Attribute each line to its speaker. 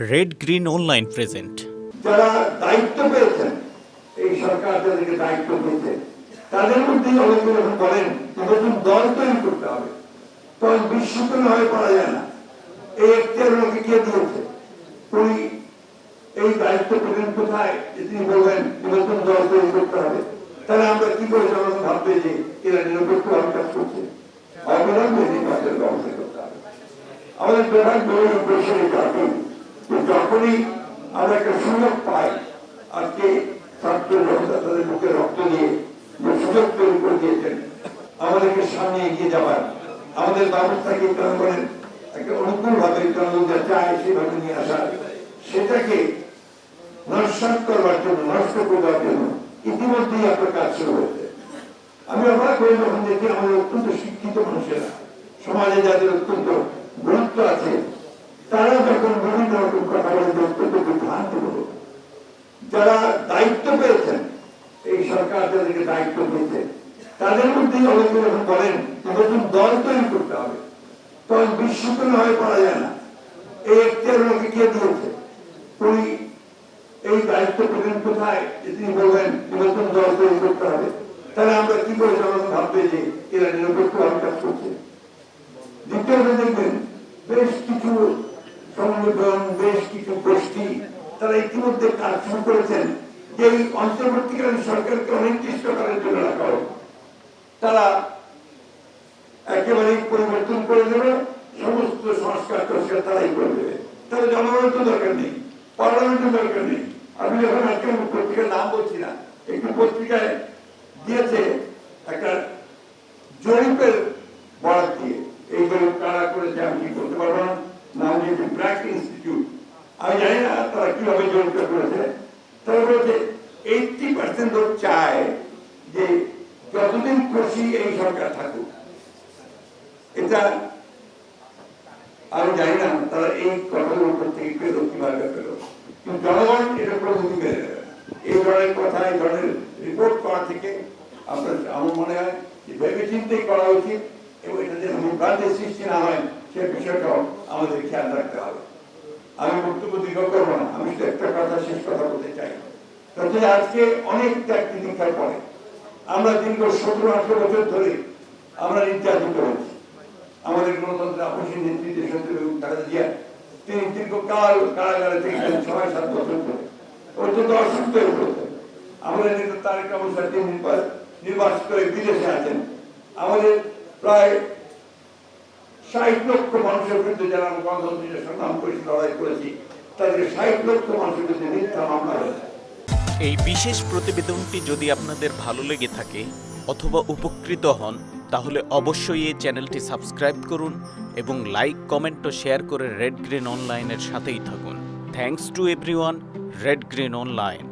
Speaker 1: Red green online present
Speaker 2: যারা দায়িত্ব পেয়েছেন, এই সরকার যাদেরকে দায়িত্ব দিয়েছে তাদের মধ্যেই অনেকে যখন বলেন নতুন দল তৈরি করতে হবে। তখন বিশ্বতন হয়ে পড়া যায় না। এই এখতিয়ার ওনাকে কে দিয়েছে? উনি এই দায়িত্ব পেলেন কোথায়? যে তিনি বলবেন নতুন দল তৈরি করতে হবে। তাহলে আমরা কি করে জনগণ ভাববে যে এরা নিরপেক্ষভাবে কাজ করছে? অবিলম্বে নির্বাচনের ব্যবস্থা করতে হবে। আমাদের এই দেশের জাতি যে যখনই আমরা একটা সুযোগ পাই, আজকে ছাত্র জনতা তাদের বুকে রক্ত দিয়ে সুযোগ তৈরি করে দিয়েছেন, আমাদেরকে সামনে এগিয়ে যাবার, আমাদের ব্যবস্থাকে জনগণের একটা অনুকূল ভাবে জনগণ যা চায় সেভাবে নিয়ে আসার, সেটাকে নস্বাত করবার জন্য, নষ্ট করে দেওয়ার জন্য ইতিমধ্যেই আপনার কাজ শুরু হয়েছে। আমি অবাক হয়ে যখন দেখি, আমাদের অত্যন্ত শিক্ষিত মানুষেরা, সমাজে যাদের অত্যন্ত গুরুত্ব আছে যারা দায়িত্ব পেয়েছেন, এই সরকার যাদেরকে দায়িত্ব দিয়েছে, তাদের মধ্যেই অনেকে যখন বলেন নতুন দল তৈরি করতে হবে, তখন বিশ্বতন হয়ে পড়া যায় না। এই কে দিয়েছে? উনি এই দায়িত্ব পেলেন কোথায়? তিনি বলবেন নতুন দল তৈরি করতে হবে। তাহলে আমরা কি করে জনগণ ভাববে যে এরা নিরপেক্ষভাবে কাজ করছে? দ্বিতীয়ত দেখবেন, বেশ কিছু সংগঠন বেশ কিছু গোষ্ঠী তারা ইতিমধ্যে কাজ শুরু করেছেন। যে এই অন্তর্বর্তীকালীন সরকারকে অনির্দিষ্টকালের জন্য রাখা তারা একেবারেই পরিবর্তন করে দেবে, সমস্ত সংস্কার টস্কার তারাই করে দেবে তাহলে জনগণের তো দরকার নেই, পার্লামেন্টের দরকার নেই। আমি যখন আজকে পত্রিকার নাম বলছি না, একটি পত্রিকায় দিয়েছে একটা জরিপের বরাদ দিয়ে এই জরিপ কারা করেছে আমি কি করতে পারব না নাম দিয়েছে ব্র্যাক ইনস্টিটিউট আমি জানি না তারা কীভাবে জরিপটা করেছে? তারা বলেছে এইটটি পার্সেন্ট লোক চায় যে যতদিন খুশি এই সরকার থাকুক। এটা আমি জানি না, তারা এই কথাগুলোর উপর থেকে পেল কীভাবে পেল। কিন্তু জনগণ এটা প্রভৃতি মেনে নেবে এই ধরনের কথা, এই ধরনের রিপোর্ট করা থেকে আপনার, আমার মনে হয় যে ভেবে চিন্তেই করা উচিত এবং এটা যেন বিভ্রান্তির সৃষ্টি না হয়, সে বিষয়টাও আমাদের খেয়াল রাখতে হবে। আমি বক্তব্য দীর্ঘ করব না, আমি শুধু একটা কথা শেষ কথা বলতে চাই। তাতে আজকে অনেক ত্যাগ তিতিক্ষার পরে আমরা দীর্ঘ সতেরো, আঠারো বছর ধরে আমরা নির্যাতিত হয়েছি। আমাদের গণতন্ত্রের আপসী নেতৃত্বে সত্যি খালেদা জিয়া তিনি দীর্ঘকাল কারাগারে থেকেছেন, ছয়, সাত বছর ধরে। অত্যন্ত অসুস্থ হয়ে পড়েছেন। আমাদের নেতা তারেক রহমান তিনি নির্বা- নির্বাচিত করে বিদেশে আছেন, আমাদের প্রায় ষাট লক্ষ মানুষের বিরুদ্ধে যারা আমরা গণতন্ত্রের সংগ্রাম করেছি লড়াই করেছি তাদের ষাট লক্ষ মানুষের বিরুদ্ধে মিথ্যা মামলা হয়েছে।
Speaker 1: এই বিশেষ প্রতিবেদনটি যদি আপনাদের ভালো লেগে থাকে অথবা উপকৃত হন, তাহলে অবশ্যই এই চ্যানেলটি সাবস্ক্রাইব করুন এবং লাইক, কমেন্ট ও শেয়ার করে রেড গ্রিন অনলাইনের সাথেই থাকুন। Thanks to everyone red green online